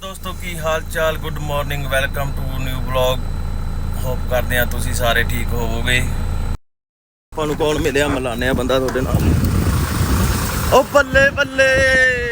ਦੋਸਤੋ, ਕੀ ਹਾਲ ਚਾਲ? Good morning welcome to new blog hope ਕਰਦੇ ਆ ਤੁਸੀਂ ਸਾਰੇ ਠੀਕ ਹੋਵੋਗੇ। ਆਪਾਂ ਨੂੰ ਕੌਣ ਮਿਲਿਆ ਮਿਲਾਨੇ ਆ ਬੰਦਾ ਤੁਹਾਡੇ ਨਾਲ। ਓ ਬੱਲੇ ਬੱਲੇ!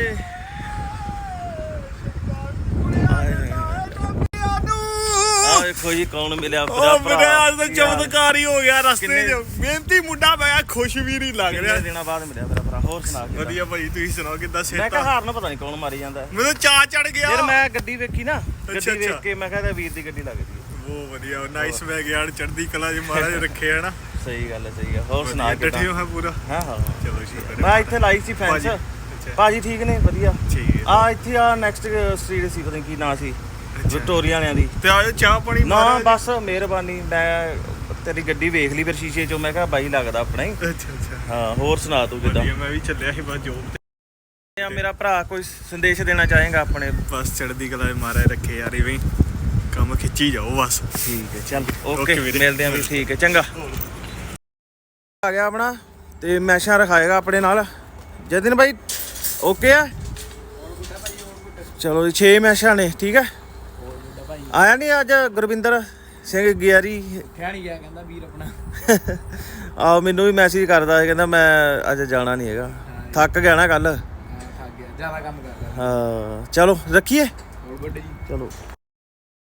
ਵੇਖੋ ਜੀ ਕੌਣ ਮਿਲਿਆ ਮੇਰਾ ਉਹ ਮੇਰੇ ਭਰਾ। ਅੱਜ ਤਾਂ ਚਮਤਕਾਰ ਹੀ ਹੋ ਗਿਆ ਰਸਤੇ ਕਿੰਨੇ- 'ਚ। ਮਿਹਨਤੀ ਮੁੰਡਾ ਮੈਂ ਖੁਸ਼ ਵੀ ਨਹੀਂ ਲੱਗ ਕਿੰਨੇ ਰਿਹਾ। ਦਿਨਾਂ ਬਾਅਦ ਮਿਲਿਆ ਮੇਰਾ ਭਰਾ ਹੋਰ ਸੁਣਾ ਕਿੱਦਾਂ? ਵਧੀਆ ਭਾਈ ਤੁਸੀਂ ਸੁਣਾਓ ਕਿੱਦਾਂ ਮੈਂ ਸਿਹਤ ਕਿਹਾ ਹਾਰਨ ਪਤਾ ਨਹੀਂ ਕੌਣ ਮਾਰੀ ਜਾਂਦਾ। ਮੈਨੂੰ ਚਾਹ ਚੜ ਗਿਆ। ਫਿਰ ਮੈਂ ਗੱਡੀ ਵੇਖੀ ਨਾ ਗੱਡੀ ਅੱਛਾ, ਵੇਖ। ਕੇ ਮੈਂ ਕਿਹਾ ਇਹਦਾ ਵੀਰ ਦੀ ਗੱਡੀ ਲੱਗਦੀ ਹੈ ਉਹ ਵਧੀਆ ਨਾਈਸ ਬੈਗ ਯਾਰ ਚੜਦੀ ਕਲਾ ਜੀ ਮਹਾਰਾਜ ਰੱਖੇ ਹੈ ਨਾ ਸਹੀ ਗੱਲ ਹੈ ਸਹੀ ਗੱਲ ਹੋਰ ਸੁਣਾ ਕਿੱਦਾਂ? ਡਟੇ ਹੋ ਹੈ ਪੂਰਾ? ਹਾਂ ਹਾਂ। ਚਲੋ ਸ਼ੁਕਰ ਮੈਂ ਇੱਥੇ ਲਾਈ ਸੀ ਫੈਂਸ ਭਾਜੀ, ਅੱਛਾ। ਭਾਜੀ ਠੀਕ ਨੇ ਵਧੀਆ। ਠੀਕ ਹੈ। ਆ ਇੱਥੇ ਆ ਨੈਕਸਟ ਸਟਰੀਟ ਸੀ ਪਤਾ ਨੀ ਕੀ ਨਾਂ ਸੀ। ਵਿਕਟੋਰੀਆ ਵਾਲਿਆਂ ਦੀ। ਤੇ ਆਜੋ ਚਾਹ ਪਾਣੀ ਨਾ ਮਹਾਰਾਜ। ਬਸ ਮਿਹਰਬਾਨੀ ਮੈਂ ਤੇਰੀ ਗੱਡੀ ਵੇਖ ਲਈ ਫਿਰ ਸ਼ੀਸ਼ੇ ਚੋਂ ਮੈਂ ਕਿਹਾ ਬਾਈ ਲੱਗਦਾ ਆਪਣਾ ਹੀ। ਅੱਛਾ ਅੱਛਾ। ਹਾਂ ਹੋਰ ਸੁਣਾ ਤੂੰ ਕਿਦਾਂ? ਵਧੀਆ ਮੈਂ ਵੀ ਚੱਲਿਆ ਸੀ ਬਸ ਜੋਬ ਤੇ। ਆ ਮੇਰਾ ਭਰਾ ਕੋਈ ਸੰਦੇਸ਼ ਦੇਣਾ ਚਾਹੇਗਾ ਆਪਣੇ? ਬਸ ਚੜਦੀ ਕਲਾ ਜੀ ਮਹਾਰਾਜ ਰੱਖੇ ਯਾਰ ਇਵੇਂ ਹੀ ਕੰਮ ਖਿੱਚੀ ਜਾਓ ਬਸ। ਠੀਕ ਹੈ ਚੱਲ Okay ਓਕੇ ਵੀਰੇ। ਮਿਲਦੇ ਆਂ ਵੀ ਠੀਕ ਹੈ ਚੰਗਾ। ਆ ਗਿਆ ਆਪਣਾ ਤੇ ਮੈਸ਼ਾਂ ਰਖਾਏਗਾ ਆਪਣੇ ਨਾਲ। ਜਤਿਨ ਭਾਈ ਓਕੇ ਆ? ਚਲੋ ਜੀ 6 ਮੈਸ਼ਾਂ ਨੇ ਠੀਕ ਹੈ? ਆਇਆ ਨਹੀਂ ਅੱਜ ਗੁਰਵਿੰਦਰ ਸਿੰਘ ਗਿਆਰੀ ਕਹਿਣ ਗਿਆ ਕਹਿੰਦਾ ਵੀਰ ਆਪਣਾ ਆ ਮੈਨੂੰ ਵੀ ਮੈਸੇਜ ਕਰਦਾ ਸੀ ਕਹਿੰਦਾ ਮੈਂ ਅੱਜ ਜਾਣਾ ਨਹੀਂ ਹੈਗਾ ਥੱਕ ਗਿਆ ਨਾ ਕੱਲ ਹਾਂ, ਥੱਕ ਗਿਆ ਜ਼ਿਆਦਾ ਕੰਮ ਕਰਦਾ ਹਾਂ ਚਲੋ ਰੱਖੀਏ ਹੋਰ ਵੱਡੇ ਜੀ ਚਲੋ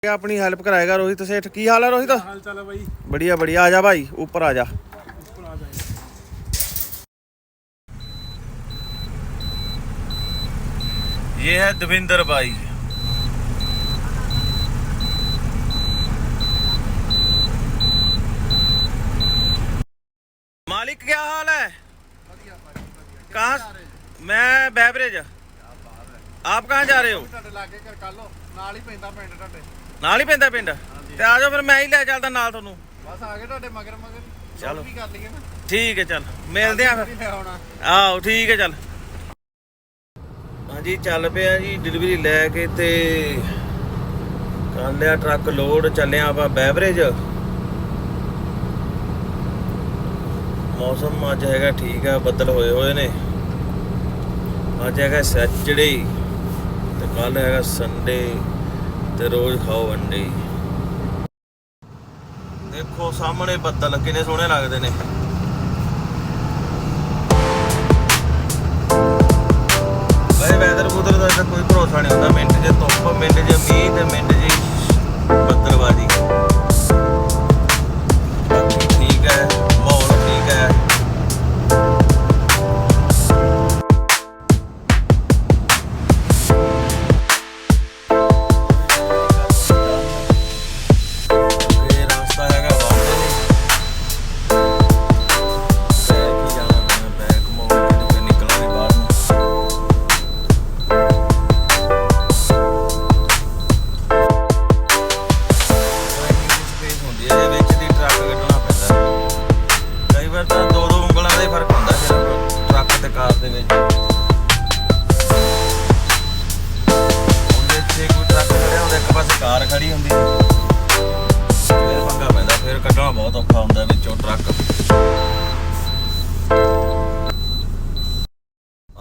ਆਪਣੀ ਹੈਲਪ ਕਰਾਏਗਾ ਰੋਹਿਤ ਸੇਠ ਕੀ ਹਾਲ ਹੈ ਰੋਹਿਤ ਹਾਲ ਚਾਲ ਹੈ ਬਾਈ बढ़िया बढ़िया आ जा भाई ऊपर आ जा ਉੱਪਰ ਆ ਜਾਏ ये है देविंदर भाई मालिक क्या हाल है कहाँ मैं बैवरेज आप कहाँ जा रहे हो ਤੁਹਾਡੇ ਲਾਗੇ ਕਰ ਕੱਲੋ ਨਾਲ ਹੀ ਪੈਂਦਾ ਪਿੰਡ ਤੁਹਾਡੇ ਨਾਲ ਹੀ ਪੈਂਦਾ ਪਿੰਡ ਤੇ ਆ ਜਾਓ ਫਿਰ ਮੈਂ ਹੀ ਲੈ ਚੱਲਦਾ ਨਾਲ ਤੁਹਾਨੂੰ ਬਸ ਆ ਗਏ ਤੁਹਾਡੇ ਮਗਰ ਮਗਰ ਚਲੋ। ਕੀ ਕਰ ਲਈਏ ਨਾ ਠੀਕ ਹੈ ਚੱਲ ਮਿਲਦੇ ਆ ਫਿਰ ਨਹੀਂ ਲੈ ਆਉਣਾ ਆਓ ਠੀਕ ਹੈ ਚੱਲ ਹਾਂਜੀ ਚੱਲ ਪਿਆ ਜੀ ਡਿਲੀਵਰੀ ਲੈ ਕੇ ਤੇ ਕਰ ਲਿਆ ਟਰੱਕ ਲੋਡ ਚੱਲਿਆ ਆਪਾਂ ਬੈਵਰੇਜ ਮੌਸਮ ਅੱਜ ਹੈਗਾ ਠੀਕ ਆ, ਬੱਦਲ ਹੋਏ ਹੋਏ ਨੇ। ਅੱਜ ਹੈਗਾ ਸੈਚਰਡੇ ਤੇ ਕੱਲ ਹੈਗਾ ਸੰਡੇ, ਤੇ ਰੋਜ਼ ਖਾਓ ਅੰਡੇ ਦੇਖੋ ਸਾਹਮਣੇ ਬੱਦਲ ਕਿੰਨੇ ਸੋਹਣੇ ਲੱਗਦੇ ਨੇ। ਵੈਸੇ ਵੈਦਰ ਬੁਦਰ ਦਾ ਤਾਂ ਕੋਈ ਭਰੋਸਾ ਨਹੀਂ ਹੁੰਦਾ, ਮਿੰਟ ਜੇ ਧੁੱਪ, ਮਿੰਟ ਜੇ ਮੀਂਹ, ਤੇ ਮਿੰਟ 'ਚ ਬੱਦਲਬਾਜ਼ੀ। ਫ਼ਰਕ ਹੁੰਦਾ ਸਿਰਫ ਟਰੱਕ ਤੇ ਕਾਰ ਦੇ ਵਿੱਚ। ਉਹਦੇ ਇੱਥੇ ਕੋਈ ਟਰੱਕ ਖੜਿਆ ਹੁੰਦਾ, ਇੱਕ ਪਾਸੇ ਕਾਰ ਖੜੀ ਹੁੰਦੀ ਫਿਰ ਪੰਗਾ ਪੈਂਦਾ, ਫਿਰ ਕੱਢਣਾ ਬਹੁਤ ਔਖਾ ਹੁੰਦਾ ਵਿੱਚੋਂ ਟਰੱਕ।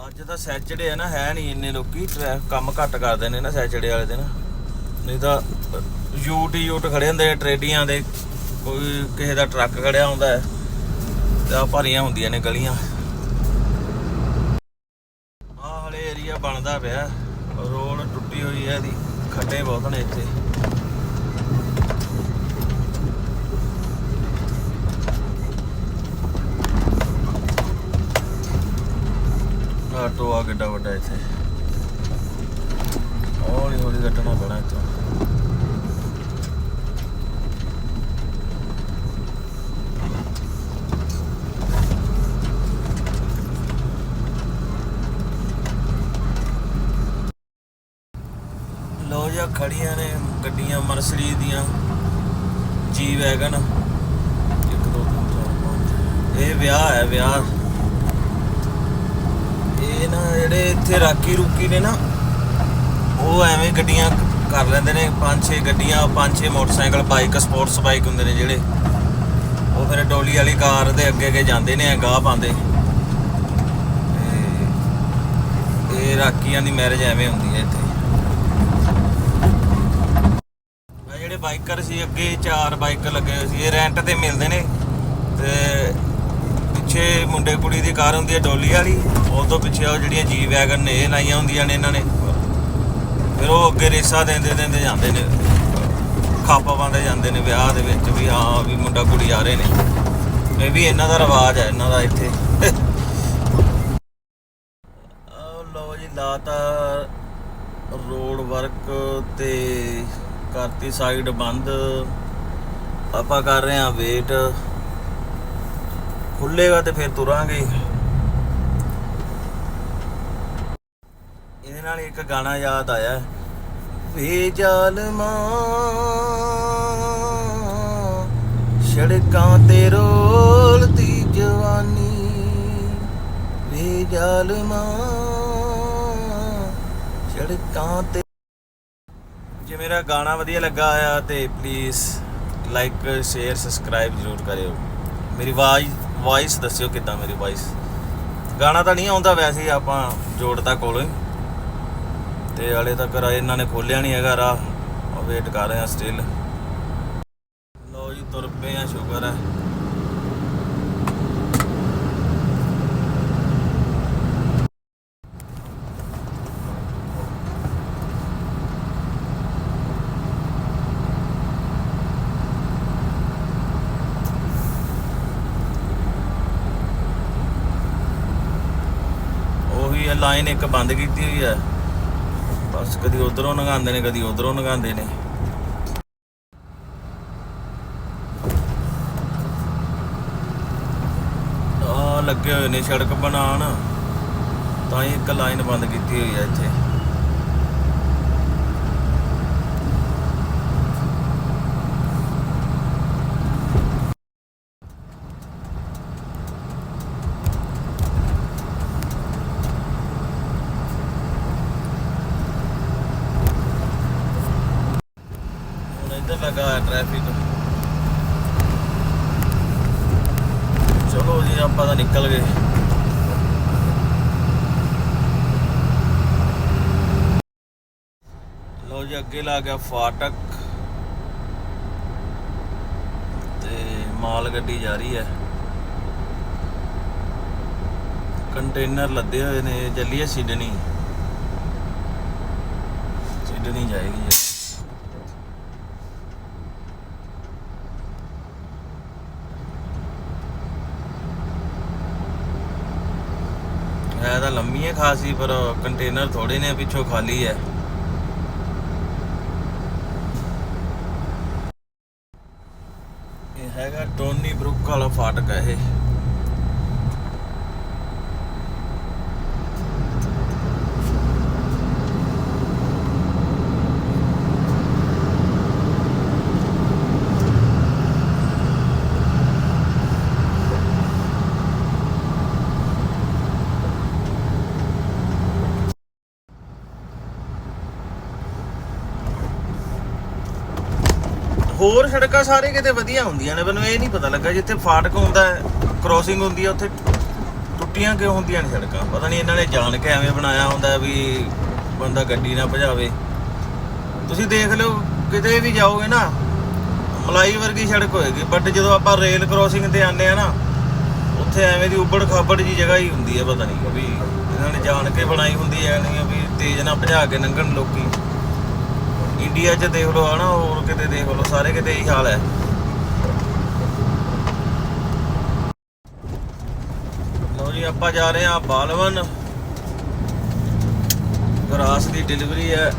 ਅੱਜ ਤਾਂ ਸੈਚਰਡੇ ਹੈ ਨਾ, ਹੈ ਨਹੀਂ ਇੰਨੇ ਲੋਕੀ ਟ੍ਰੈਫਿਕ ਕੰਮ ਘੱਟ ਕਰਦੇ ਨੇ ਨਾ ਸੈਚਰਡੇ ਵਾਲੇ ਦਿਨ। ਨਹੀਂ ਤਾਂ ਯੂਟ ਯੂਟ ਖੜੇ ਹੁੰਦੇ ਨੇ ਦੇ, ਕੋਈ ਕਿਸੇ ਦਾ ਟਰੱਕ ਖੜਿਆ ਹੁੰਦਾ ਹੈ। ਤੇ ਆ ਭਰੀਆਂ ਹੁੰਦੀਆਂ ਨੇ ਗਲੀਆਂ। ਆ ਹਲੇ ਏਰੀਆ ਬਣਦਾ ਪਿਆ। ਰੋਡ ਟੁੱਟੀ ਹੋਈ ਹੈ ਇਹਦੀ। ਖੱਡੇ ਬਹੁਤ ਨੇ ਇੱਥੇ। ਆਟੋ ਆ ਕਿੱਡਾ ਵੱਡਾ ਇੱਥੇ। ਹੌਲੀ ਹੌਲੀ ਕੱਟਣਾ ਪੈਣਾ ਇੱਥੋਂ ਲੋ ਜਾ ਖੜੀਆਂ ਨੇ, ਗੱਡੀਆਂ ਮਰਸਰੀ ਦੀਆਂ ਜੀ ਵੈਗਨ ਇੱਕ ਦੋ ਤਿੰਨ ਚਾਰ ਪੰਜ ਇਹ ਵਿਆਹ ਹੈ, ਵਿਆਹ। ਇਹ ਨਾ ਜਿਹੜੇ ਇੱਥੇ ਰਾਕੀ ਰੂਕੀ ਨੇ ਨਾ, ਉਹ ਐਵੇਂ ਗੱਡੀਆਂ ਕਰ ਲੈਂਦੇ ਨੇ, ਪੰਜ ਛੇ ਗੱਡੀਆਂ, ਪੰਜ ਛੇ ਮੋਟਰਸਾਈਕਲ, ਬਾਈਕ, ਸਪੋਰਟਸ ਬਾਈਕ ਹੁੰਦੇ ਨੇ ਜਿਹੜੇ। ਉਹ ਫਿਰ ਡੋਲੀ ਵਾਲੀ ਕਾਰ ਦੇ ਅੱਗੇ ਅੱਗੇ ਜਾਂਦੇ ਨੇ ਗਾਹ ਪਾਉਂਦੇ। ਇਹ ਰਾਕੀਆਂ ਦੀ ਮੈਰਿਜ ਐਵੇਂ ਹੁੰਦੀ ਹੈ ਇੱਥੇ ਆ ਜਿਹੜੇ ਬਾਈਕਰ ਸੀ, ਅੱਗੇ ਚਾਰ ਬਾਈਕ ਲੱਗੇ ਹੋਏ ਸੀ। ਇਹ ਰੈਂਟ ਤੇ ਮਿਲਦੇ ਨੇ ਤੇ ਪਿੱਛੇ ਮੁੰਡੇ ਕੁੜੀ ਦੀ ਕਾਰ ਹੁੰਦੀ ਹੈ ਡੋਲੀ ਵਾਲੀ। ਉਹ ਤੋਂ ਪਿੱਛੇ ਉਹ ਜਿਹੜੀਆਂ ਜੀ ਵੈਗਨ ਨੇ, ਇਹ ਲਾਈਆਂ ਹੁੰਦੀਆਂ ਨੇ ਇਹਨਾਂ ਨੇ। ਫਿਰ ਉਹ ਅੱਗੇ ਰੇਸਾਂ ਦਿੰਦੇ ਦਿੰਦੇ ਜਾਂਦੇ ਨੇ। ਖਾਪਾ ਪਾਉਂਦੇ ਜਾਂਦੇ ਨੇ ਵਿਆਹ ਦੇ ਵਿੱਚ ਵੀ ਹਾਂ, ਵੀ ਮੁੰਡਾ ਕੁੜੀ ਆ ਰਹੇ ਨੇ। ਇਹ ਵੀ ਇਹਨਾਂ ਦਾ ਰਿਵਾਜ ਹੈ, ਇਹਨਾਂ ਦਾ ਇੱਥੇ। ਆਹ ਲਓ ਜੀ, ਲਾਤਾ ਰੋਡ ਵਰਕ ਤੇ ਕਰਤੀ ਸਾਈਡ ਬੰਦ। ਆਪਾਂ ਕਰ ਰਹੇ ਹਾਂ ਵੇਟ ਖੁੱਲੇਗਾ ਤੇ ਫਿਰ ਤੁਰਾਂਗੇ। ਇਹਦੇ ਨਾਲ ਇੱਕ ਗਾਣਾ ਯਾਦ ਆਇਆ। ਵੇ ਜ਼ਾਲਮਾਂ, ਸੜਕਾਂ ਤੇ ਰੋਲਦੀ ਜਵਾਨੀ। ਵੇ ਜ਼ਾਲਮਾਂ, ਸੜਕਾਂ ਤੇ ਜੇ ਮੇਰਾ ਗਾਣਾ ਵਧੀਆ ਲੱਗਾ ਆ ਤੇ ਪਲੀਜ਼ ਲਾਈਕ ਸ਼ੇਅਰ ਸਬਸਕ੍ਰਾਈਬ ਜ਼ਰੂਰ ਕਰਿਓ। ਮੇਰੀ ਆਵਾਜ਼ ਵਾਇਸ ਦੱਸਿਓ ਕਿੱਦਾਂ ਮੇਰੀ ਵਾਇਸ ਗਾਣਾ ਤਾਂ ਨਹੀਂ ਆਉਂਦਾ ਵੈਸੇ ਹੀ ਆਪਾਂ ਜੋੜਤਾ ਕੋਲੋਂ ਹੀ। ਤੇ ਹਲੇ ਤੱਕ ਰਾ ਇਹਨਾਂ ਨੇ ਖੋਲਿਆ ਨਹੀਂ ਹੈਗਾ, ਰਾਹ। ਵੇਟ ਕਰ ਰਹੇ ਆ ਸਟਿਲ ਲੋ ਜੀ, ਤੁਰ ਪਏ ਆ, ਸ਼ੁਕਰ ਹੈ ਉਹੀ ਹੈ ਲਾਈਨ ਇੱਕ ਬੰਦ ਕੀਤੀ ਹੋਈ ਹੈ। ਬਸ ਕਦੀ ਉਧਰੋਂ ਲੰਘਾਉਂਦੇ ਨੇ, ਕਦੀ ਉਧਰੋਂ ਲੰਘਾਉਂਦੇ ਨੇ। ਆ ਲੱਗੇ ਹੋਏ ਨੇ ਸੜਕ ਬਣਾਉਣ। ਤਾਂ ਹੀ ਇੱਕ ਲਾਈਨ ਬੰਦ ਕੀਤੀ ਹੋਈ ਹੈ ਇੱਥੇ ਹੁਣ ਇੱਧਰ ਲੱਗਾ ਹੈ ਟ੍ਰੈਫਿਕ ਚਲੋ ਜੀ, ਆਪਾਂ ਤਾਂ ਨਿਕਲ ਗਏ। ਲਓ ਜੀ, ਅੱਗੇ ਲਾ ਗਿਆ ਫਾਟਕ। ਤੇ ਮਾਲ ਗੱਡੀ ਜਾ ਰਹੀ ਹੈ। ਕੰਟੇਨਰ ਲੱਦੇ ਹੋਏ ਨੇ ਚੱਲੀਏ ਸਿਡਨੀ। ਸਿਡਨੀ ਜਾਏਗੀ ਜੀ ਹੈ ਖਾਸੀ ਪਰ ਕੰਟੇਨਰ ਥੋੜੇ ਨੇ, ਪਿੱਛੋਂ ਖਾਲੀ ਹੈ ਇਹ ਹੈਗਾ ਟੋਨੀ ਬਰੁੱਕ ਵਾਲਾ ਫਾਟਕ ਹੈ ਇਹ। ਹੋਰ ਸੜਕਾਂ ਸਾਰੇ ਕਿਤੇ ਵਧੀਆ ਹੁੰਦੀਆਂ ਨੇ, ਮੈਨੂੰ ਇਹ ਨਹੀਂ ਪਤਾ ਲੱਗਾ ਜਿੱਥੇ ਫਾਟਕ ਹੁੰਦਾ ਹੈ ਕ੍ਰੋਸਿੰਗ ਹੁੰਦੀ ਹੈ, ਉੱਥੇ ਟੁੱਟੀਆਂ ਕਿਉਂ ਹੁੰਦੀਆਂ ਨੇ ਸੜਕਾਂ? ਪਤਾ ਨਹੀਂ ਇਹਨਾਂ ਨੇ ਜਾਣ ਕੇ ਐਵੇਂ ਬਣਾਇਆ ਹੁੰਦਾ ਵੀ ਬੰਦਾ ਗੱਡੀ ਨਾ ਭਜਾਵੇ। ਤੁਸੀਂ ਦੇਖ ਲਓ, ਕਿਤੇ ਵੀ ਜਾਓਗੇ ਨਾ, ਮਲਾਈ ਵਰਗੀ ਸੜਕ ਹੋਏਗੀ ਬਟ ਜਦੋਂ ਆਪਾਂ ਰੇਲ ਕ੍ਰੋਸਿੰਗ ਤੇ ਆਨੇ ਆ ਨਾ, ਉੱਥੇ ਐਵੇਂ ਦੀ ਉੱਬੜ ਖਾਬੜ ਜੀ ਜਗ੍ਹਾ ਹੀ ਹੁੰਦੀ ਹੈ, ਪਤਾ ਨਹੀਂ, ਵੀ ਇਹਨਾਂ ਨੇ ਜਾਣ ਕੇ ਬਣਾਈ ਹੁੰਦੀ ਹੈ ਨਹੀਂ, ਵੀ ਤੇਜ਼ ਨਾ ਭਜਾ ਕੇ ਲੰਘਣ ਲੋਕੀ। ਇੰਡੀਆ 'ਚ ਦੇਖ ਲਓ, ਹਨਾ, ਹੋਰ ਕਿਤੇ ਦੇਖ ਲਓ, ਸਾਰੇ ਕਿਤੇ ਇਹੀ ਹਾਲ ਹੈ। ਲਓ ਜੀ, ਆਪਾਂ ਜਾ ਰਹੇ ਹਾਂ ਬਾਲਵਨ। ਗਰਾਸ ਦੀ ਡਿਲੀਵਰੀ ਹੈ।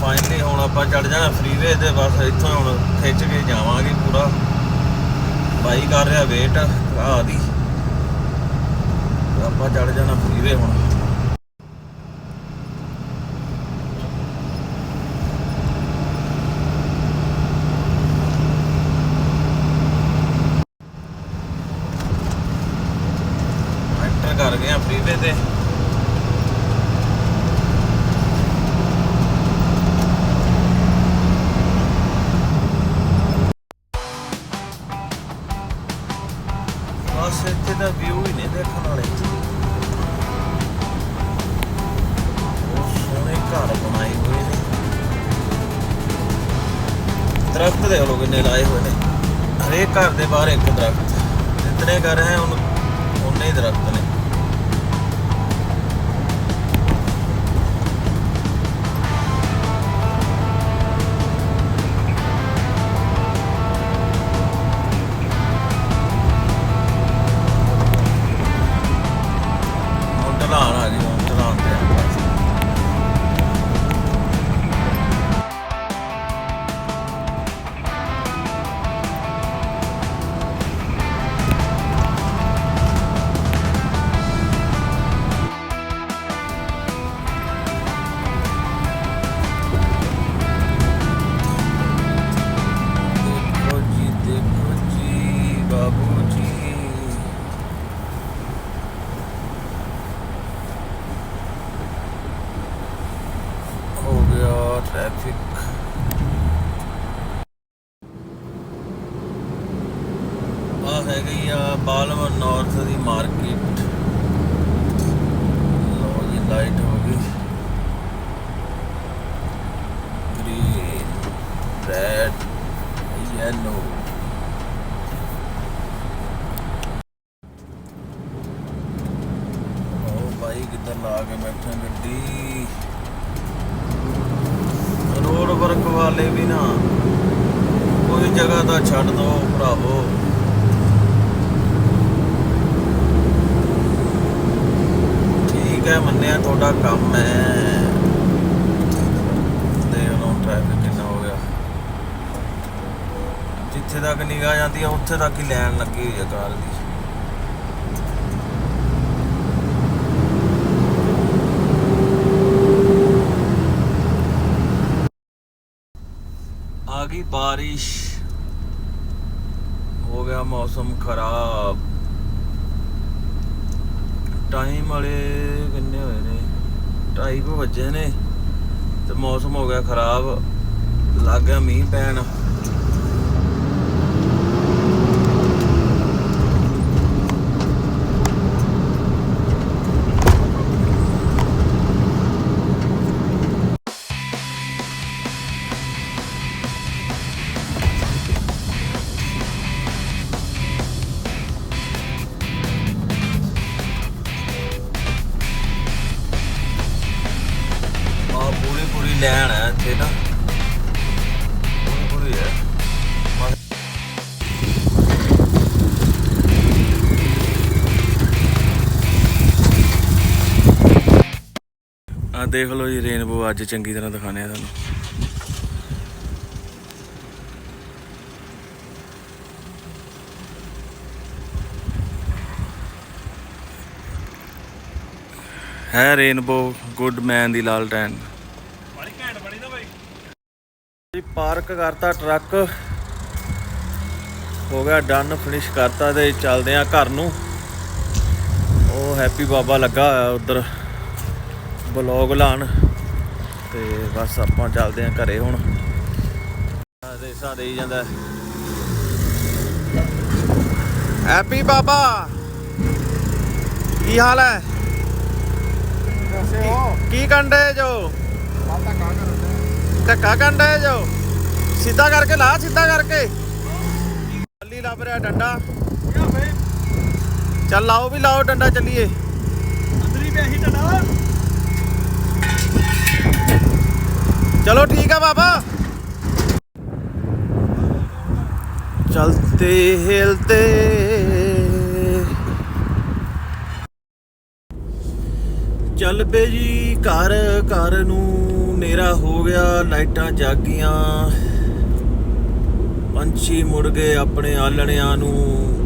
ਫਾਈਨਲੀ ਹੁਣ ਆਪਾਂ ਚੜ ਜਾਣਾ ਫਰੀਵੇ ਤੇ, ਬਸ ਇੱਥੋਂ ਹੁਣ ਖਿੱਚ ਕੇ ਜਾਵਾਂਗੇ ਪੂਰਾ। ਬਾਈ ਕਰ ਰਿਹਾ ਵੇਟ ਰਾਹ ਦੀ। ਆਪਾਂ ਚੜ ਜਾਣਾ ਫਰੀਵੇ ਹੁਣ। ਇੱਥੇ ਦਾ ਵਿਊ ਹੀ ਨਹੀਂ ਦੇਖਣ ਵਾਲੇ। ਬਹੁਤ ਸੋਹਣੇ ਘਰ ਬਣਾਏ ਹੋਏ ਨੇ। ਦਰਖਤ ਦੇ ਲਓ ਕਿੰਨੇ ਲਾਏ ਹੋਏ ਨੇ। ਹਰੇਕ ਘਰ ਦੇ ਬਾਹਰ ਇੱਕ ਦਰਖਤ ਜਿੰਨੇ ਘਰ ਹੈ, ਉਹਨੇ ਹੀ ਦਰਖਤ ਨੇ। ਲੋ ਜੀ ਲਾਈਟ ਹੋ ਗਈ ਗ੍ਰੀਨ ਰੈਡ yellow ਉਹ ਭਾਈ ਕਿੱਧਰ ਲਾ ਕੇ ਬੈਠਾ ਗੱਡੀ ਰੋਡ ਵਰਕ ਵਾਲੇ ਵੀ ਨਾ ਕੋਈ ਜਗ੍ਹਾ ਤਾਂ ਛੱਡ ਦੋ ਭਰਾਵੋ ਠੀਕ ਹੈ, ਮੰਨਿਆ ਤੁਹਾਡਾ ਕੰਮ ਹੈ। ਦੇਖ ਲਓ ਟ੍ਰੈਫਿਕ ਕਿੰਨਾ ਹੋ ਗਿਆ। ਜਿੱਥੇ ਤੱਕ ਨਿਗਾਹ ਜਾਂਦੀ ਆ, ਉੱਥੇ ਤੱਕ ਹੀ ਲੈਣ ਲੱਗੀ ਹੋਈ ਆ ਕਾਰ ਦੀ। ਆ ਗਈ ਬਾਰਿਸ਼। ਹੋ ਗਿਆ ਮੌਸਮ ਖਰਾਬ। ਟਾਈਮ ਵਾਲੇ ਕਿੰਨੇ ਹੋਏ ਨੇ? 2:30 ਵਜੇ ਨੇ ਤੇ ਮੌਸਮ ਹੋ ਗਿਆ ਖਰਾਬ, ਲੱਗ ਗਿਆ ਮੀਂਹ ਪੈਣ। ਲੈਣ ਨਾ ਪੂਰੀ ਹੈ ਆ ਦੇਖ ਲਓ ਜੀ ਰੇਨਬੋ ਅੱਜ ਚੰਗੀ ਤਰ੍ਹਾਂ ਦਿਖਾਣੇ ਆ ਤੁਹਾਨੂੰ। ਹੈ ਰੇਨਬੋ ਗੁੱਡ ਮੈਨ ਦੀ ਲਾਲਟੈਨ ਬੜੀ ਘੈਂਟ ਬਣੀ ਨਾ ਬਾਈ ਜੀ ਪਾਰਕ ਕਰਤਾ ਟਰੱਕ। ਹੋ ਗਿਆ ਡਨ ਫਿਨਿਸ਼ ਕਰਤਾ ਤੇ ਚੱਲਦੇ ਆ ਘਰ ਨੂੰ। ਉਹ ਹੈਪੀ ਬਾਬਾ ਲੱਗਾ ਹੋਇਆ ਉਧਰ ਬਲੌਗ ਲਾਣ ਤੇ ਬਸ ਆਪਾਂ ਚੱਲਦੇ ਆ ਘਰੇ ਹੁਣ। ਦੇਸਾਂ ਦੇਈ ਜਾਂਦਾ। ਹੈਪੀ ਬਾਬਾ! ਕੀ ਹਾਲ ਹੈ? ਕੀ ਕੰਡੇ ਜੋ? ਧੱਕਾ ਕੰਡੇ ਜੋ? ਸਿੱਧਾ ਕਰਕੇ ਲਾ ਸਿੱਧਾ ਕਰਕੇ। ਚੱਲੀ ਲੱਭ ਰਿਹਾ ਡੰਡਾ। ਚੱਲ ਲਾਓ ਵੀ ਲਾਓ ਡੰਡਾ ਚੱਲੀਏ। ਅੰਦਰੀ ਪਿਆ ਹੀ ਟਣਾ ਚਲੋ ਠੀਕ ਆ ਬਾਬਾ। ਚਲਤੇ ਹਿਲਤੇ ਚੱਲ ਪਏ ਜੀ ਘਰ ਘਰ ਨੂੰ ਨੇਰਾ ਹੋ ਗਿਆ ਲਾਈਟਾਂ ਜਾਗੀਆਂ। ਪੰਛੀ ਮੁੜ ਗਏ ਆਪਣੇ ਆਲਣਿਆਂ ਨੂੰ।